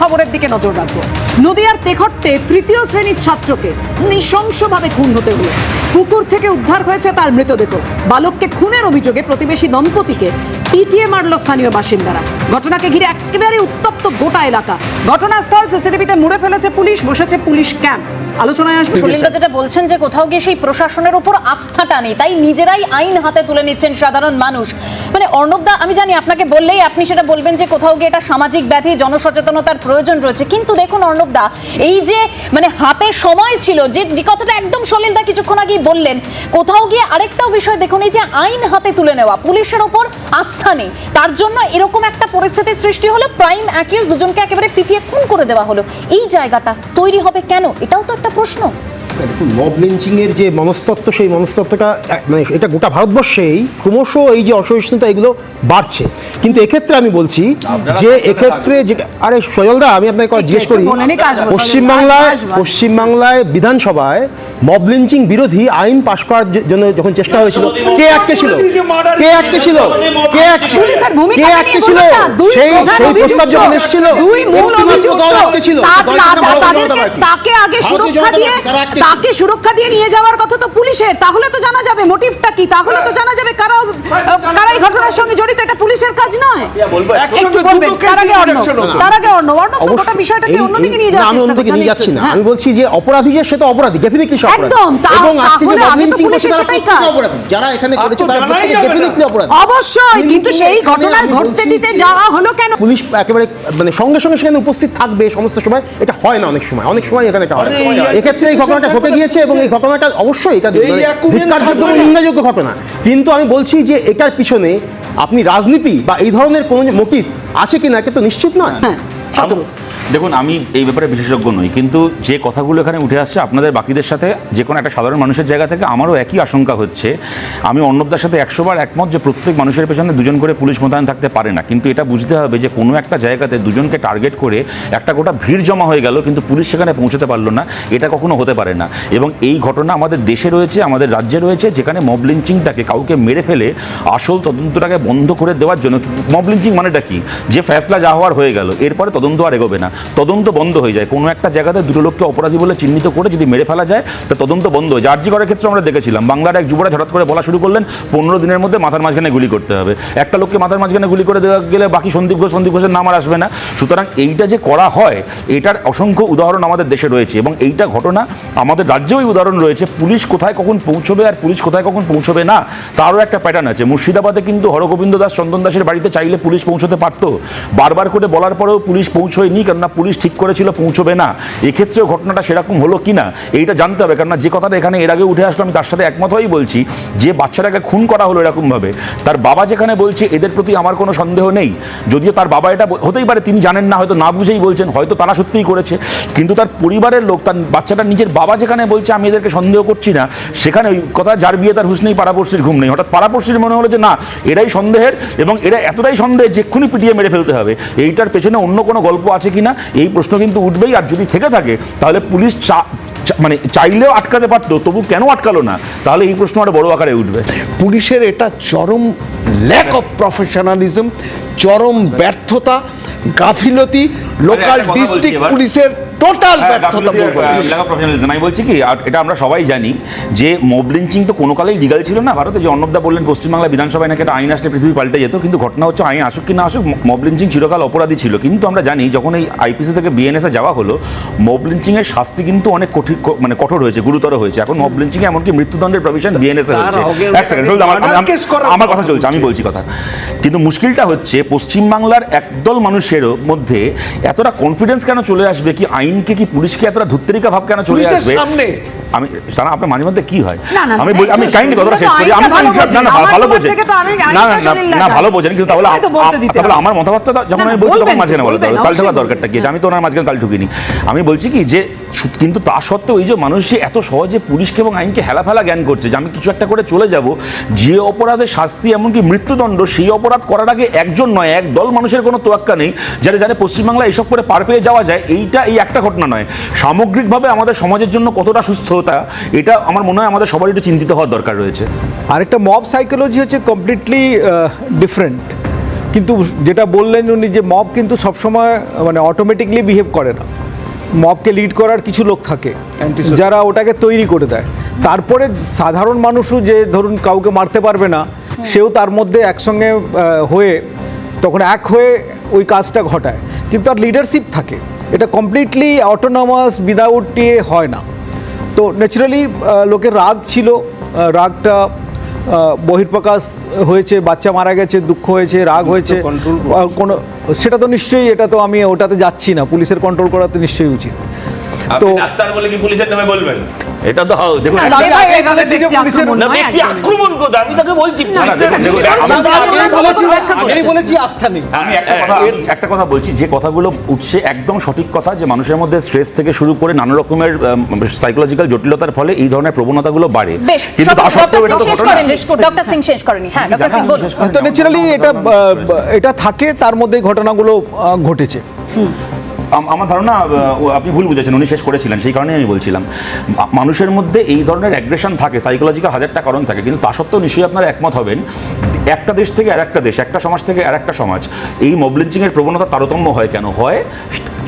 খবরের দিকে নজর রাখব। নদিয়ার তেখট্টে তৃতীয় শ্রেণির ছাত্রকে নৃশংসভাবে খুন হতে হলো। পুকুর থেকে উদ্ধার হয়েছে তার মৃতদেহ। বালককে খুনের অভিযোগে প্রতিবেশী দম্পতিকে পিটিএ মারল স্থানীয় বাসিন্দারা। ঘটনাকে ঘিরে একেবারে উত্তপ্ত গোটা এলাকা। ঘটনাস্থল সিসিটিভিতে মুড়ে ফেলেছে পুলিশ বসেছে পুলিশ ক্যাম্প। আলোচনায় আসবে সুলিন্দা যেটা বলছেন যে কোথাও গিয়ে সেই প্রশাসনের উপর আস্থাটা নেই তাই নিজেরাই আইন হাতে তুলে নিচ্ছেন সাধারণ মানুষ। মানে অর্ণবদা আমি জানি আপনাকে বললেই আপনি সেটা বলবেন যে কোথাও গিয়ে এটা সামাজিক ব্যাধি জনসচেতনতার প্রয়োজন রয়েছে। কিন্তু দেখুন অর্ণবদা এই যে মানে হাতে সময় ছিল যে যে কথাটা একদম সলিলদা কিছুক্ষণ আগেই বললেন কোথাও গিয়ে আরেকটাও বিষয় দেখুন এই যে আইন হাতে তুলে নেওয়া পুলিশের উপর আস্থা নেই তার জন্য এরকম একটা পরিস্থিতির সৃষ্টি হলো প্রাইম অ্যাকিউজ দুজনকে একেবারে পিটিয়ে খুন করে দেওয়া হলো। এই জায়গাটা তৈরি হবে কেন? এটাও তো একটা প্রশ্ন। দেখুন মব লিঞ্চিং এর যে মনস্তত্ত্ব সেই মনস্তত্ত্বটা এক- মানে এটা গোটা ভারতবর্ষেই ক্রমশ এই যে অসহিষ্ণুতা এগুলো বাড়ছে। কিন্তু এক্ষেত্রে আমি বলছি যে এক্ষেত্রে যে আরে সজলদা আমি আপনাকে জিজ্ঞেস করি। পশ্চিমবাংলায়। পশ্চিমবাংলায় বিধানসভায় মব লিঞ্চিং বিরোধী আইন পাশ করার জন্য যখন চেষ্টা হয়েছিল কে আটকে ছিল? কে আটকে ছিল? কে আটকে কে আটকে ছিল? দুই সেই সেই প্রস্তাব যখন এসেছিল দুই মূল অভিযুক্ত। তাকে আগে সুরক্ষা দিয়ে। তাকে সুরক্ষা দিয়ে নিয়ে যাওয়ার কথা তো পুলিশের। তাহলে তো জানা যাবে মোটিভটা কি? তাহলে তো জানা যাবে কারা কারা এই ঘটনার সঙ্গে জড়িত। এটা পুলিশের কাজ নয়। একটু বলবেন তার আগে অর্ণব তার আগে অর্ণব। অর্ণব তো গোটা বিষয়টাকে অন্যদিকে নিয়ে যাওয়ার আমি চেষ্টা অন্যদিকে নিয়ে আমি যাচ্ছি না। আমি বলছি যে অপরাধী যে সে তো অপরাধী। ডেফিনেটলি একদম, এবং আজকে যে তাহলে mob আগে তো lynching করছে তারা প্রত্যেকে অপরাধী। যারা এখানে করেছে তারা প্রত্যেকে যাবে না। ডেফিনেটলি অপরাধী। অবশ্যই কিন্তু সেই এখানে আমি ঘটতে বলছি দিতে যে যাওয়া হলো কেন? পুলিশ একেবারে মানে সঙ্গে সঙ্গে সেখানে উপস্থিত থাকবে সমস্ত সময় এটা হয় না অনেক সময় অনেক সময় এখানে হয় এক্ষেত্রে এই ঘটনাটা ঘটে গিয়েছে এবং এই ঘটনাটা অবশ্যই এটা মানে। নিন্দাযোগ্য ঘটনা। কিন্তু আমি বলছি যে এটার পিছনে আপনি রাজনীতি বা এই ধরনের কোনো মোটিভ আছে কিনা এটা তো নিশ্চিত নয়। হ্যাঁ দেখুন, আমি এই ব্যাপারে বিশেষজ্ঞ নই, কিন্তু যে কথাগুলো এখানে উঠে আসছে, আপনাদের বাকিদের সাথে যে কোনো একটা সাধারণ মানুষের জায়গা থেকে আমারও একই আশঙ্কা হচ্ছে। আমি অর্ণবদার সাথে একশোবার একমত যে প্রত্যেক মানুষের পেছনে দুজন করে পুলিশ মোতায়েন থাকতে পারে না, কিন্তু এটা বুঝতে হবে যে কোনো একটা জায়গাতে দুজনকে টার্গেট করে একটা গোটা ভিড় জমা হয়ে গেল, কিন্তু পুলিশ সেখানে পৌঁছতে পারল না, এটা কখনো হতে পারে না। এবং এই ঘটনা আমাদের দেশে রয়েছে, আমাদের রাজ্যে রয়েছে, যেখানে মব লিঞ্চিংটাকে কাউকে মেরে ফেলে আসল তদন্তটাকে বন্ধ করে দেওয়ার জন্য, মব লিঞ্চিং মানেটা কি? যে ফ্যাসলা যা হওয়ার হয়ে গেল, এরপরে তদন্ত আর এগোবে না। তদন্ত বন্ধ হয়ে যায়। কোনো একটা জায়গাতে দুটো লোককে অপরাধী বলে চিহ্নিত করে যদি মেরে ফেলা যায়, তা তদন্ত বন্ধ হয়ে যায়। আর্জি করার ক্ষেত্রে আমরা দেখেছিলাম, বাংলার এক যুবরাজ হঠাৎ করে বলা শুরু করলেন, পনেরো দিনের মধ্যে মাথার মাঝখানে গুলি করতে হবে। একটা লোককে মাথার মাঝখানে গুলি করে দেওয়া গেলে বাকি সন্দীপ ঘোষ, সন্দীপ ঘোষের নাম আর আসবে না। সুতরাং এইটা যে করা হয়, এটার অসংখ্য উদাহরণ আমাদের দেশে রয়েছে এবং এইটা ঘটনা আমাদের রাজ্যেও উদাহরণ রয়েছে। পুলিশ কোথায় কখন পৌঁছবে আর পুলিশ কোথায় কখন পৌঁছবে না, তারও একটা প্যাটার্ন আছে। মুর্শিদাবাদে কিন্তু হরগোবিন্দ দাস, চন্দন দাসের বাড়িতে চাইলে পুলিশ পৌঁছতে পারতো। বারবার করে বলার পরেও পুলিশ পৌঁছয়নি, কেননা পুলিশ ঠিক করেছিল পৌঁছবে না, এক্ষেত্রেও ঘটনাটা সেরকম হলো কি না এইটা জানতে হবে। কেননা যে কথাটা এখানে এর আগে উঠে আসলো, আমি তার সাথে একমত হয়েই বলছি, যে বাচ্চাটাকে খুন করা হলো এরকমভাবে, তার বাবা যেখানে বলছে, এদের প্রতি আমার কোনো সন্দেহ নেই। যদিও তার বাবা এটা হতেই পারে, তিনি জানেন না, হয়তো না বুঝেই বলছেন, হয়তো তারা সত্যিই করেছে, কিন্তু তার পরিবারের লোক, তার বাচ্চাটার নিজের বাবা যেখানে বলছে, আমি এদেরকে সন্দেহ করছি না, সেখানে ওই কথা যার বিয়ে তার হুশ নেই, পাড়াপড়শির ঘুম নেই। হঠাৎ পাড়াপড়শির মনে হলো যে, না, এরাই সন্দেহের এবং এরা এতটাই সন্দেহ যে এক্ষুনি পিটিয়ে মেরে ফেলতে হবে। এইটার পেছনে অন্য কোনো গল্প আছে কিনা? এই প্রশ্ন কিন্তু উঠবেই আর যদি থেকে থাকে তাহলে পুলিশ চা- মানে চাইলেও আটকাতে পারতো তবু কেন আটকালো না? তাহলে এই প্রশ্ন আরও বড় আকারে উঠবে। পুলিশের এটা চরম ল্যাক অফ প্রফেশনালিজম চরম ব্যর্থতা গাফিলতি লোকাল ডিস্ট্রিক্ট পুলিশের টোটাল হ্যাঁ, ব্যর্থতা lack আমি বলছি কি এটা আমরা সবাই জানি যে মব লিঞ্চিং তো কোনো কালেই লিগাল ছিল না ভারতে। যে অর্ণবদা বললেন পশ্চিমবাংলা বিধানসভায় নাকি একটা আইন আসলে পৃথিবী পাল্টে যেত কিন্তু ঘটনা হচ্ছে আইন আসুক কি না আসুক মব লিঞ্চিং চিরকাল অপরাধী ছিল। কিন্তু আমরা জানি যখন এই আইপিসি থেকে বিএনএসে যাওয়া হলো মব লিঞ্চিং এর শাস্তি কিন্তু অনেক কঠিন মানে কঠোর হয়েছে গুরুতর হয়েছে। এখন মব লিঞ্চিং এমনকি মৃত্যুদণ্ডের প্রভিশন বিএনএসে আমার কথা চলছে আমি বলছি। কথা। কিন্তু মুশকিলটা হচ্ছে পশ্চিমবাংলার একদল মানুষের মধ্যে এতটা কনফিডেন্স কেন চলে আসবে কি আইনকে কি পুলিশকে এতটা ধুত্তরিকা ভাব কেন চলে আসবে সামনে। আমি সারা আপনার মাঝে মধ্যে কি হয়? আমি আমি কাইন্ডলি কথাটা শেষ করি। আমি না, না, ভালো বোঝেন। না না। ভালো বোঝেন কিন্তু তাহলে তাহলে আমার মতামতটা যখন আমি বলছি তখন মাঝখানে তো, বলতে হবে বলবেন, তাল দরকারটা কি? আমি তো ওনার মাঝখানে তাল ঠুকিনি আমি বলছি কি যে কিন্তু তা সত্ত্বেও এই যে মানুষ এত সহজে পুলিশকে এবং আইনকে হেলাফেলা জ্ঞান করছে যে আমি কিছু একটা করে চলে যাব যে অপরাধের শাস্তি এমনকি মৃত্যুদণ্ড সেই অপরাধ করার আগে একজন নয় এক দল মানুষের কোনো তোয়াক্কা নেই যারা জানে পশ্চিমবাংলা এসব করে পার পেয়ে যাওয়া যায় এইটা এই একটা ঘটনা নয়। সামগ্রিকভাবে আমাদের সমাজের জন্য কতটা সুস্থতা এটা আমার মনে হয় আমাদের সবার একটু চিন্তিত হওয়ার দরকার রয়েছে। আরেকটা মব সাইকোলজি হচ্ছে কমপ্লিটলি ডিফারেন্ট কিন্তু যেটা বললেন উনি যে মব কিন্তু সবসময় মানে অটোমেটিকলি বিহেভ করে না। মবকে লিড করার কিছু লোক থাকে. যারা ওটাকে তৈরি করে দেয়। তারপরে সাধারণ মানুষও যে ধরুন কাউকে মারতে পারবে না সেও তার মধ্যে একসঙ্গে হয়ে তখন এক হয়ে ওই কাজটা ঘটায়। কিন্তু তার লিডারশিপ থাকে। এটা কমপ্লিটলি অটোনমাস উইদাউট ইয়ে হয় না। তো ন্যাচারালি লোকের রাগ ছিল রাগটা আহ, বহির্প্রকাশ হয়েছে বাচ্চা মারা গেছে দুঃখ হয়েছে রাগ হয়েছে। কোনো সেটা তো নিশ্চয়ই এটা তো আমি ওটাতে যাচ্ছি না। পুলিশের কন্ট্রোল করা তো নিশ্চয়ই উচিত। তো ডাক্তার বলে কি পুলিশের নামে বলবেন? এটা তো দেখুন আমি এভাবে- আগে এভাবে বলেছি যে ব্যক্তি পুলিশের- আক্রমণ কোথায় আমি তাকে বলছি একটা কথা আমি একটা কথা বলছি যে কথাগুলো উঠছে একদম সঠিক কথা যে মানুষের মধ্যে স্ট্রেস থেকে শুরু করে নানা রকমের সাইকোলজিক্যাল জটিলতার ফলে এই ধরনের প্রবণতাগুলো বাড়ে। কিন্তু তা সত্ত্বেও এটা ডক্টর তো সিং শেষ ঘটনা। করেন ডক্টর সিং শেষ করেনি হ্যাঁ ডক্টর সিং বলুন। তো ন্যাচারালি এটা ধারণা এটা থাকে তার মধ্যে ঘটনাগুলো ঘটেছে। আমার ধারণা আপনি ভুল বুঝেছেন, উনি শেষ করেছিলেন, সেই কারণেই আমি বলছিলাম। মানুষের মধ্যে এই ধরনের অ্যাগ্রেশন থাকে সাইকোলজিক্যাল হাজারটা কারণ থাকে, কিন্তু তা সত্ত্বেও নিশ্চয়ই আপনারা একমত হবেন। একটা দেশ থেকে আর একটা দেশ একটা সমাজ থেকে আর একটা সমাজ। এই মবলিঞ্চিংয়ের প্রবণতা তারতম্য হয় কেন? হয়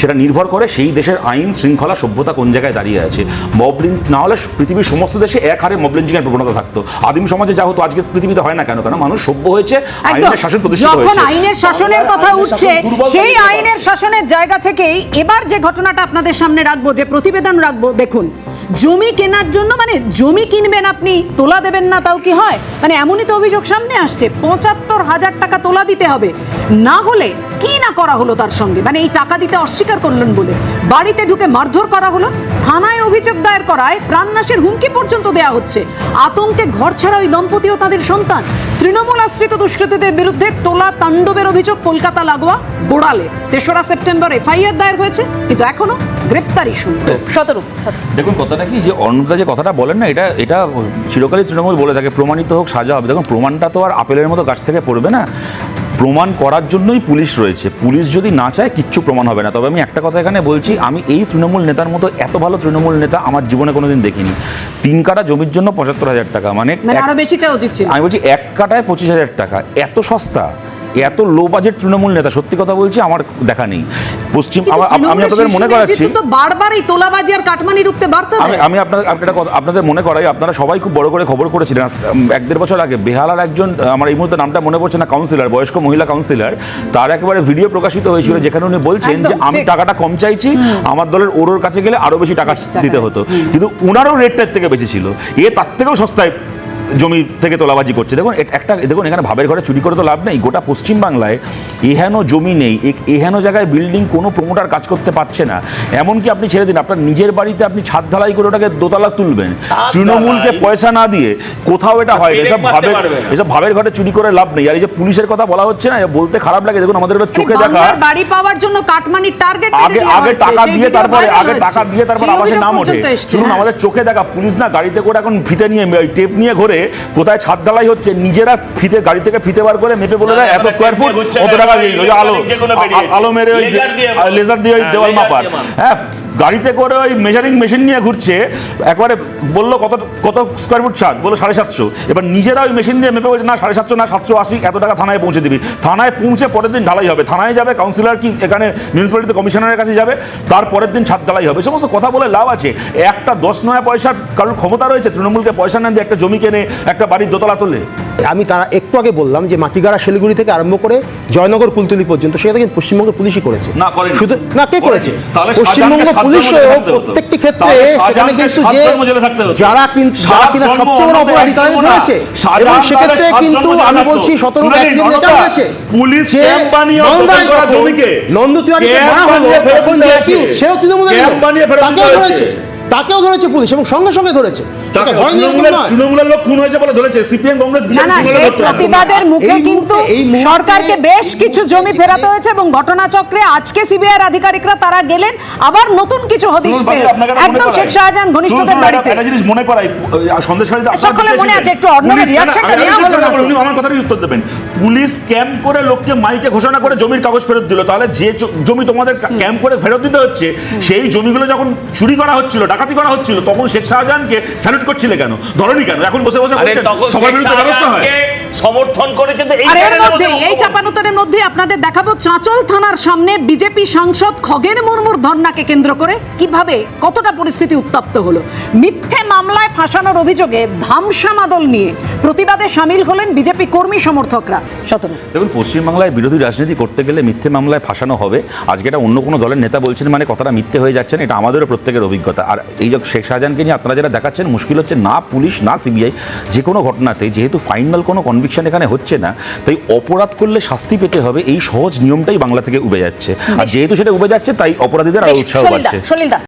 সেটা নির্ভর করে সেই দেশের আইন শৃঙ্খলা সভ্যতা কোন জায়গায় দাঁড়িয়ে আছে। মবলিন না হলে পৃথিবীর সমস্ত দেশে এক হারে মবলিঞ্চিংয়ের প্রবণতা থাকতো। আদিম সমাজে যা হতো আজকে পৃথিবীতে হয় না কেন? কেন? মানুষ সভ্য হয়েছে আইনের শাসন প্রতিষ্ঠিত যখন আইনের শাসনের কথা উঠছে সেই আইনের শাসনের জায়গা থেকেই এবার যে ঘটনাটা আপনাদের সামনে রাখব যে প্রতিবেদন রাখব দেখুন। জমি কেনার জন্য মানে জমি কিনবেন আপনি তোলা দেবেন না তাও কি হয়? মানে এমনই তো অভিযোগ সামনে আসছে পঁচাত্তর হাজার টাকা তোলা দিতে হবে। না হলে কি না করা হলো তার সঙ্গে? মানে এই টাকা দিতে অস্বীকার করলেন বলে। বাড়িতে ঢুকে মারধর করা হলো থানায় অভিযোগ দায়ের করায় প্রাণনাশের হুমকি পর্যন্ত দেয়া হচ্ছে। আতঙ্কে ঘর ছাড়া ওই দম্পতি ও তাদের সন্তান। তৃণমূল আশ্রিত দুষ্কৃতীদের বিরুদ্ধে তোলা তাণ্ডবের অভিযোগ কলকাতা লাগোয়া বোড়ালে। তেসরা সেপ্টেম্বর এফআইআর দায়ের হয়েছে কিন্তু এখনও গ্রেফতারি শুনল শতরূপ দেখুন কথাটা কি? যে অর্ণবদা যে কথাটা বলেন না এটা এটা চিরকালই তৃণমূল বলে থাকে প্রমাণিত হোক সাজা হবে। দেখুন প্রমাণটা তো আর আপেলের মতো গাছ থেকে পড়বে না। প্রমাণ করার জন্যই পুলিশ রয়েছে। পুলিশ যদি না চায় কিচ্ছু প্রমাণ হবে না। তবে আমি একটা কথা এখানে বলছি আমি এই তৃণমূল নেতার মতো এত ভালো তৃণমূল নেতা আমার জীবনে কোনোদিন দেখিনি। তিন কাটা জমির জন্য পঁচাত্তর হাজার টাকা মানে মানে আরও বেশি চাওয়া উচিত আমি বলছি এক কাটায় পঁচিশ হাজার টাকা এত সস্তা। এত লো বাজেট তৃণমূল নেতা সত্যি কথা বলছি আমার দেখা নেই। পশ্চিম আমি আপনাদের মনে করাচ্ছি বারবার এই তোলাবাজি আর কাটমানি রুখতে বার্তা আমি আমি আপনাদের আপনাদের কথা- আপনাদের মনে করাই আপনারা সবাই খুব বড় করে খবর করেছিলেন। এক দেড় বছর আগে বেহালার একজন আমার এই মুহূর্তে নামটা মনে পড়ছে না কাউন্সিলর বয়স্ক মহিলা কাউন্সিলর তার একেবারে ভিডিও প্রকাশিত হয়েছিল যেখানে উনি বলছেন যে আমি টাকাটা কম চাইছি আমার দলের ওরোর কাছে গেলে আরও বেশি টাকা দিতে হতো। কিন্তু উনারও রেটটার থেকে বেশি ছিল। এ তার থেকেও সস্তায় জমি থেকে তোলাবাজি করছে। দেখুন একটা দেখুন এখানে ভাবের ঘরে চুরি করে তো লাভ নেই। গোটা পশ্চিম বাংলায় এহেন জমি নেই এহেন জায়গায় বিল্ডিং কোনো প্রমোটার কাজ করতে পারছে না। এমনকি আপনি ছেড়ে দিন আপনার নিজের বাড়িতে আপনি ছাদ ঢালাই করে ওটাকে দোতলা তুলবেন। তৃণমূলকে পয়সা না দিয়ে কোথাও এটা হয়। এসব ভাবের এসব ভাবের ঘরে চুরি করে লাভ নেই। আর এই যে পুলিশের কথা বলা হচ্ছে না বলতে খারাপ লাগে। দেখুন আমাদের চোখে দেখা। বাড়ি পাওয়ার জন্য কাটমানির টার্গেট আগে আগে টাকা দিয়ে তারপরে আগে টাকা দিয়ে তারপর আবাসের নাম ওঠে। শুনুন। আমাদের চোখে দেখা। পুলিশ না গাড়িতে করে এখন ফিতে নিয়ে টেপ নিয়ে ঘুরে। কোথায় ছাদ ঢালাই হচ্ছে নিজেরা ফিতে গাড়ি থেকে ফিতে বার করে মেপে বলে দেয় এত স্কোয়ার ফুট কত টাকা আলো আলো মেরে ওই লেজার দিয়ে ওই হ্যাঁ, দেওয়াল মাপার। হ্যাঁ গাড়িতে করে ওই মেজারিং মেশিন নিয়ে ঘুরছে, একবারে বলল কত কত স্কোয়ার ফুট ছাদ? বলল সাড়ে সাতশো। এবার নিজেরা ওই মেশিন দিয়ে মেপে বলছে, না, সাড়ে সাতশো না, সাতশো আশি, এত টাকা থানায় পৌঁছে দিবি। থানায় পৌঁছে পরের দিন ঢালাই হবে। থানায় যাবে কাউন্সিলর কি এখানে মিউনিসিপ্যালিটি কমিশনারের কাছে যাবে, তার পরের দিন ছাদ ঢালাই হবে। সমস্ত কথা বলে লাভ আছে। একটা দশ নয় পয়সার কারোর ক্ষমতা রয়েছে, তৃণমূলকে পয়সা না দিয়ে একটা জমি কেনে, একটা বাড়ির দোতলা তোলে। আমি তারা একটু আগে বললাম যে মাটিগাড়া শিলিগুড়ি থেকে আরম্ভ করে জয়নগর কুলতলি পর্যন্ত সেটা কিন্তু পশ্চিমবঙ্গের পুলিশই করেছে। না, করেনি। শুধু না কে করেছে? পশ্চিমবঙ্গ পুলিশও। প্রত্যেকটি ক্ষেত্রে সেখানে কিন্তু যে। যারা কিন্তু যারা কিনা সবচেয়ে বড় অপরাধী তাদের ধরেছে। এবং সেক্ষেত্রে কিন্তু আমি বলছি সতেরো এটা হয়েছে পুলিশ ক্যাম্প বানিয়ে নন্দু তিওয়ারিকে মারা হলো যে সেও তৃণমূলের তাকেও ধরেছে। তাকেও ধরেছে পুলিশ এবং সঙ্গে সঙ্গে ধরেছে। তাকে এটা হয়নি এরকম তৃণমূলের লোক খুন হয়েছে বলে ধরেছে সিপিএম কংগ্রেস না বিজেপি না তৃণমূলের সেই ধরতো না। প্রতিবাদের মুখে কিন্তু সরকারকে বেশ কিছু জমি ফেরাতে হয়েছে এবং ঘটনাচক্রে আজকে সিবিআই আধিকারিকরা তারা গেলেন আবার নতুন কিছু হদিশ শুনুন, পেয়ে বাকি আপনাকে একটা মনে একদম শেখ শাহজাহান ঘনিষ্ঠদের বাড়িতে। একটা জিনিস মনে করাই সন্দেশকারীতে সকলে মনে আছে, একটু অর্ণবের reactionটা নেওয়া হলো না উনি আমার কথারই উত্তর দেবেন। পুলিশ ক্যাম্প করে লোককে মাইকে ঘোষণা করে জমির কাগজ ফেরত দিল। তাহলে যে জমি তোমাদের ক্যাম্প করে ফেরত দিতে হচ্ছে সেই জমিগুলো যখন চুরি করা হচ্ছিল ডাকাতি করা হচ্ছিল তখন শেখ শাহজাহানকে স্যালুট করছিলে কেন? ধরনি কেন? এখন বসে বসে সবার বিরুদ্ধে ব্যবস্থা হয়। সমর্থন করেছে তো এই এর মধ্যে এই চাপানুতরের মধ্যে আপনাদের দেখাবো চাঁচল থানার সামনে বিজেপি সাংসদ খগেন মুর্মুর ধর্নাকে কেন্দ্র করে কীভাবে কতটা পরিস্থিতি উত্তপ্ত হলো। মিথ্যে মামলায় ফাঁসানোর অভিযোগে ধামসা মাদল নিয়ে প্রতিবাদে সামিল হলেন বিজেপি কর্মী সমর্থকরা। শতরূপ দেখুন পশ্চিমবাংলায় বিরোধী রাজনীতি করতে গেলে মিথ্যে মামলায় ফাঁসানো হবে। আজকে এটা অন্য কোনো দলের নেতা বলছেন মানে কথাটা মিথ্যে হয়ে যাচ্ছে না এটা আমাদেরও প্রত্যেকের অভিজ্ঞতা। আর এই যে শেখ শাহজাহানকে নিয়ে আপনারা যারা দেখাচ্ছেন মুশকিল হচ্ছে না পুলিশ না সিবিআই যে কোনো ঘটনাতে যেহেতু ফাইনাল কোনো কনভিকশন এখানে হচ্ছে না তাই অপরাধ করলে শাস্তি পেতে হবে এই সহজ নিয়মটাই বাংলা থেকে উবে যাচ্ছে। আর যেহেতু সেটা উবে যাচ্ছে তাই অপরাধীদের আরও উৎসাহ বাড়ছে।